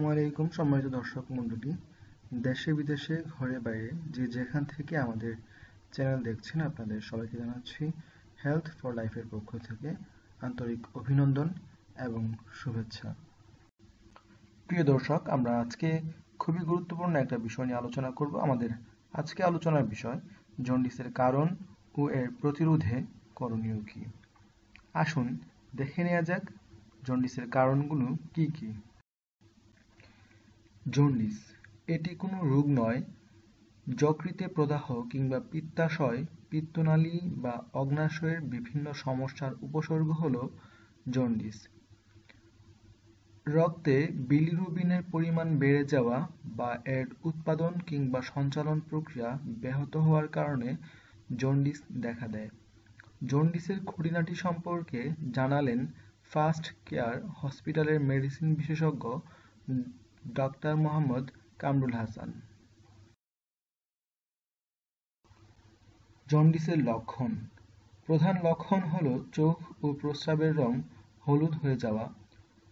আসসালামু আলাইকুম, সম্মানিত দর্শক মণ্ডলী। দেশে, বিদেশে, ঘরে, বাইরে যে যেখান থেকে আমাদের চ্যানেল দেখছেন, আপনাদের সবাইকে জানাচ্ছি হেলথ ফর লাইফের পক্ষ থেকে আন্তরিক অভিনন্দন এবং শুভেচ্ছা। প্রিয় দর্শক, আমরা আজকে খুবই গুরুত্বপূর্ণ একটা বিষয় নিয়ে আলোচনা করব। আমাদের আজকে আলোচনার বিষয় জন্ডিসের কারণ ও এর প্রতিরোধে করণীয় কি। আসুন দেখে নেওয়া যাক জন্ডিসের কারণগুলো কি কি। জন্ডিস। এটি কোনো রোগ নয়, যকৃতে প্রদাহ কিংবা পিত্তাশয়, পিত্তনালী বা অগ্নাশয়ের বিভিন্ন সমস্যার উপসর্গ হল জন্ডিস। রক্তে বিলিরুবিনের পরিমাণ বেড়ে যাওয়া বা এর উৎপাদন কিংবা সঞ্চালন প্রক্রিয়া ব্যাহত হওয়ার কারণে জন্ডিস দেখা দেয়। জন্ডিসের খুঁটিনাটি সম্পর্কে জানালেন ফার্স্ট কেয়ার হসপিটালের মেডিসিন বিশেষজ্ঞ ডাক্তার মোহাম্মদ কামরুল হাসান। জন্ডিসের লক্ষণ। প্রধান লক্ষণ হল চোখ ও প্রস্রাবের রং হলুদ হয়ে যাওয়া।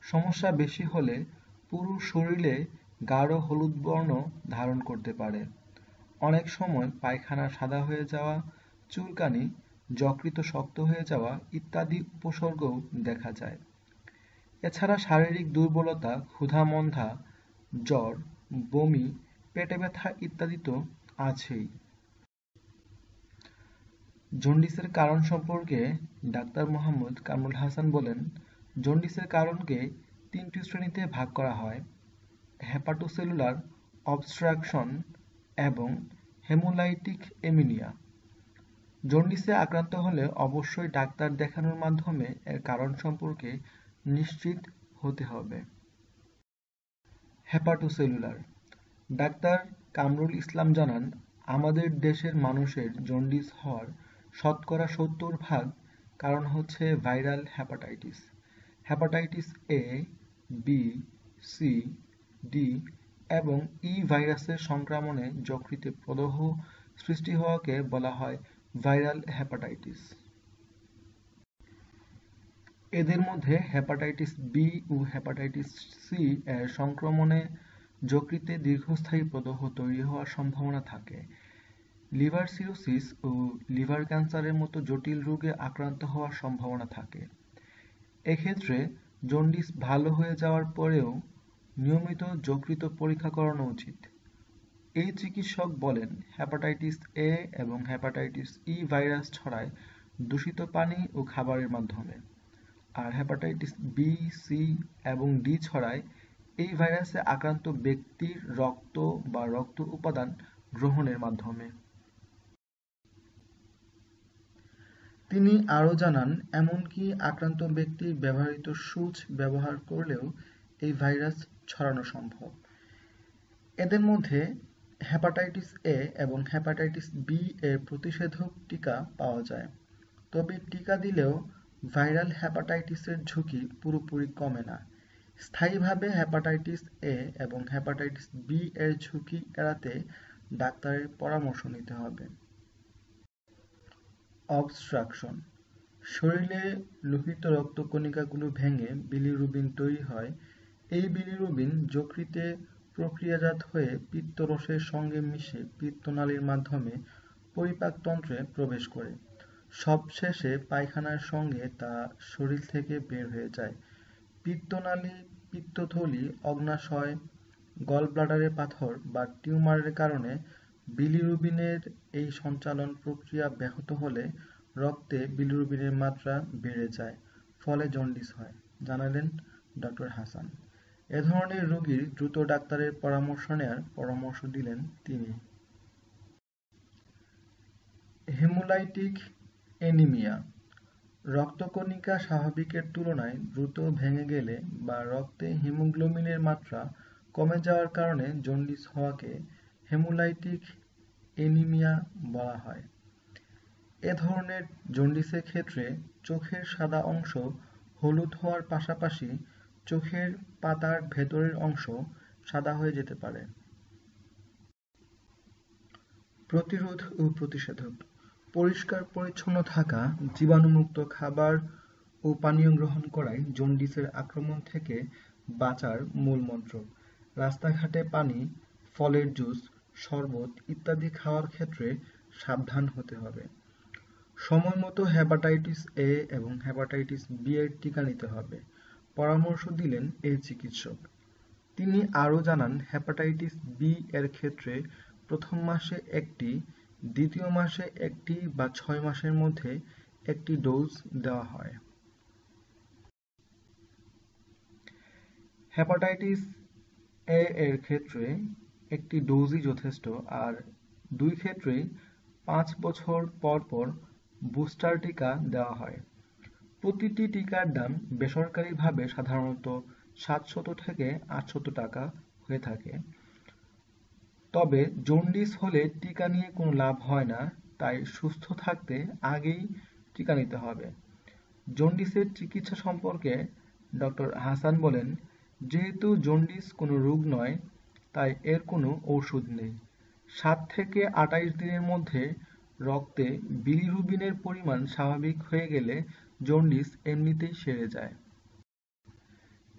সমস্যা বেশি হলে পুরো শরীরে গাঢ় হলুদ বর্ণ ধারণ করতে পারে। অনেক সময় পায়খানা সাদা হয়ে যাওয়া, চুলকানি যকৃত শক্ত হয়ে যাওয়া ইত্যাদি উপসর্গও দেখা যায়। এছাড়া শারীরিক দুর্বলতা ক্ষুধা-মন্দা জ্বর, বমি, পেটে ব্যথা ইত্যাদি তো আছেই। জন্ডিসের কারণ সম্পর্কে ডাক্তার মোহাম্মদ কামরুল হাসান বলেন, জন্ডিসের কারণকে তিনটি শ্রেণীতে ভাগ করা হয় হেপাটোসেলুলার অবস্ট্রাকশন এবং হেমোলাইটিক এমিনিয়া জন্ডিসে আক্রান্ত হলে অবশ্যই ডাক্তার দেখানোর মাধ্যমে এর কারণ সম্পর্কে নিশ্চিত হতে হবে। হেপাটোসেলুলার। ডাক্তার কামরুল ইসলাম জানান, আমাদের দেশের মানুষের জন্ডিস হওয়ার শতকরা সত্তর ভাগ কারণ হচ্ছে viral hepatitis. Hepatitis A, B, C, D এবং ই ভাইরাসের সংক্রমণে যকৃতে প্রদাহ সৃষ্টি হওয়াকে বলা হয় ভাইরাল হেপাটাইটিস। এদের মধ্যে হেপাটাইটিস বি ও হেপাটাইটিস সি এর সংক্রমণে যকৃতে দীর্ঘস্থায়ী প্রদাহ তৈরি হওয়ার সম্ভাবনা থাকে। লিভার সিরোসিস ও লিভার ক্যান্সারের মতো জটিল রোগে আক্রান্ত হওয়ার সম্ভাবনা থাকে। এক্ষেত্রে জন্ডিস ভালো হয়ে যাওয়ার পরেও নিয়মিত যকৃত পরীক্ষা করানো উচিত। এই চিকিৎসক বলেন, হেপাটাইটিস এ এবং হেপাটাইটিস ই ভাইরাস ছড়ায় দূষিত পানি ও খাবারের মাধ্যমে। আর হেপাটাইটিস বি সি এবং ডি ছড়ায়, এই ভাইরাসে আক্রান্ত ব্যক্তির রক্ত বা রক্ত উপাদান গ্রহণের মাধ্যমে। তিনি আরও জানান, এমনকি আক্রান্ত ব্যক্তির ব্যবহৃত সূচ ব্যবহার করলেও এই ভাইরাস ছড়ানো সম্ভব। এদের মধ্যে হেপাটাইটিস এ এবং হেপাটাইটিস বি এর প্রতিষেধক টিকা পাওয়া যায়। তবে টিকা দিলেও ভাইরাল হেপাটাইটিসের ঝুঁকি পুরোপুরি কমে না। স্থায়ীভাবে হেপাটাইটিস এ এবং হেপাটাইটিস বি এর ঝুঁকি এড়াতে ডাক্তারের পরামর্শ নিতে হবে। অবস্ট্রাকশন। শরীরে লোহিত রক্তকণিকাগুলো ভেঙে বিলিরুবিন তৈরি হয়। এই বিলিরুবিন যকৃতে প্রক্রিয়াজাত হয়ে পিত্তরসের সঙ্গে মিশে পিত্তনালীর মাধ্যমে পরিপাকতন্ত্রে প্রবেশ করে। সবশেষে পায়খানার সঙ্গে তা শরীর থেকে বের হয়ে যায়। পিত্তনালী, পিত্তথলি, অগ্নাশয় গলব্লাডারে পাথর বা টিউমারের কারণে বিলিরুবিনের এই সঞ্চালন প্রক্রিয়া ব্যাহত হলে রক্তে বিলিরুবিনের মাত্রা বেড়ে যায়, ফলে জন্ডিস হয়, জানালেন ডক্টর হাসান। এ ধরনের রোগীর দ্রুত ডাক্তারের পরামর্শ নেয়ার পরামর্শ দিলেন তিনি। Haemolytic anaemia. রক্তকণিকা স্বাভাবিকের তুলনায় দ্রুত ভেঙে গেলে বা রক্তে হিমোগ্লোবিনের মাত্রা কমে যাওয়ার কারণে জন্ডিস হওয়াকে হেমোলাইটিক এনিমিয়া বলা হয়। এ ধরনের জন্ডিসের ক্ষেত্রে চোখের সাদা অংশ হলুদ হওয়ার পাশাপাশি চোখের পাতার ভেতরের অংশ সাদা হয়ে যেতে পারে। প্রতিরোধ ও প্রতিষেধক। পরিষ্কার পরিচ্ছন্ন থাকা, জীবাণুমুক্ত খাবার ও পানীয় গ্রহণ করাই জন্ডিসের আক্রমণ থেকে বাঁচার মূল মন্ত্র। রাস্তাঘাটে পানি, ফলের জুস, শরবত ইত্যাদি খাওয়ার ক্ষেত্রে সাবধান হতে হবে। সময় মতো হেপাটাইটিস এ এবং হেপাটাইটিস বি এর টিকা নিতে হবে। পরামর্শ দিলেন এই চিকিৎসক। তিনি আরও জানান, হেপাটাইটিস বি এর ক্ষেত্রে প্রথম মাসে একটি দ্বিতীয় মাসে একটি বা ছয় মাসের মধ্যে একটি ডোজ দেওয়া হয়। হেপাটাইটিস এ এর ক্ষেত্রে একটি ডোজই যথেষ্ট আর দুই ক্ষেত্রেই পাঁচ বছর পর পর বুস্টার টিকা দেওয়া হয়। প্রতিটি টিকার দাম বেসরকারিভাবে সাধারণত সাতশত থেকে আটশত টাকা হয়ে থাকে। তবে জন্ডিস হলে টিকা নিয়ে কোনো লাভ হয় না, তাই সুস্থ থাকতে আগেই টিকা নিতে হবে। জন্ডিসের চিকিৎসা সম্পর্কে ডক্টর হাসান বলেন, যেহেতু জন্ডিস কোনো রোগ নয়, তাই এর কোনো ঔষধ নেই। সাত থেকে আটাইশ দিনের মধ্যে রক্তে বিলিরুবিনের পরিমাণ স্বাভাবিক হয়ে গেলে জন্ডিস এমনিতেই সেরে যায়।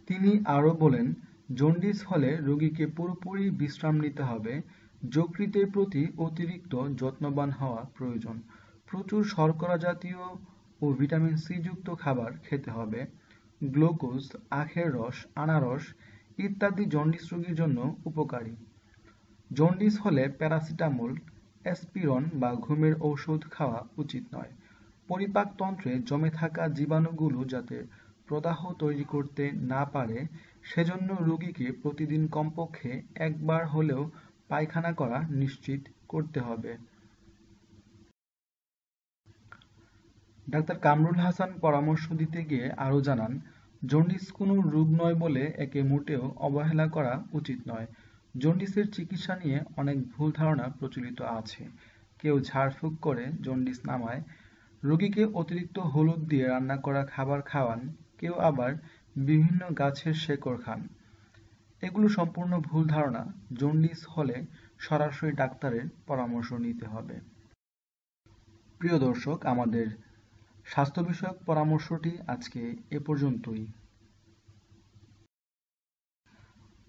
তিনি আরও বলেন জন্ডিস হলে রোগীকে পুরোপুরি বিশ্রাম নিতে হবে। যকৃতের প্রতি অতিরিক্ত যত্নবান হওয়া প্রয়োজন। প্রচুর শর্করা জাতীয় ও ভিটামিন সি যুক্ত খাবার খেতে হবে। গ্লুকোজ, আখের রস, আনারস ইত্যাদি জন্ডিস রোগীর জন্য উপকারী। জন্ডিস হলে প্যারাসিটামল অ্যাসপিরন বা ঘুমের ঔষধ খাওয়া উচিত নয়। পরিপাকতন্ত্রে জমে থাকা জীবাণুগুলো যাতে প্রদাহ তৈরি করতে না পারে, সেজন্য রোগীকে প্রতিদিন কমপক্ষে একবার হলেও পায়খানা করা নিশ্চিত করতে হবে। ডাক্তার কামরুল হাসান পরামর্শ দিতে গিয়ে আরও জানান, জন্ডিস কোনো রোগ নয় বলে একে মোটেও অবহেলা করা উচিত নয়। জন্ডিসের চিকিৎসা নিয়ে অনেক ভুল ধারণা প্রচলিত আছে। কেউ ঝাড়ফুঁক করে জন্ডিস নামায়, রোগীকে অতিরিক্ত হলুদ দিয়ে রান্না করা খাবার খাওয়ান কেউ আবার বিভিন্ন গাছের শেকড় খান। এগুলো সম্পূর্ণ ভুল ধারণা। জন্ডিস হলে সরাসরি ডাক্তারের পরামর্শ নিতে হবে। প্রিয় দর্শক, আমাদের স্বাস্থ্য বিষয়ক পরামর্শটি আজকে এ পর্যন্তই।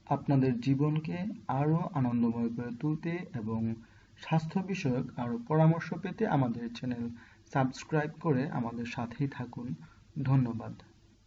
আপনাদের জীবনকে আরও আনন্দময় করে তুলতে এবং স্বাস্থ্য বিষয়ক আরও পরামর্শ পেতে আমাদের চ্যানেল সাবস্ক্রাইব করে আমাদের সাথেই থাকুন। ধন্যবাদ।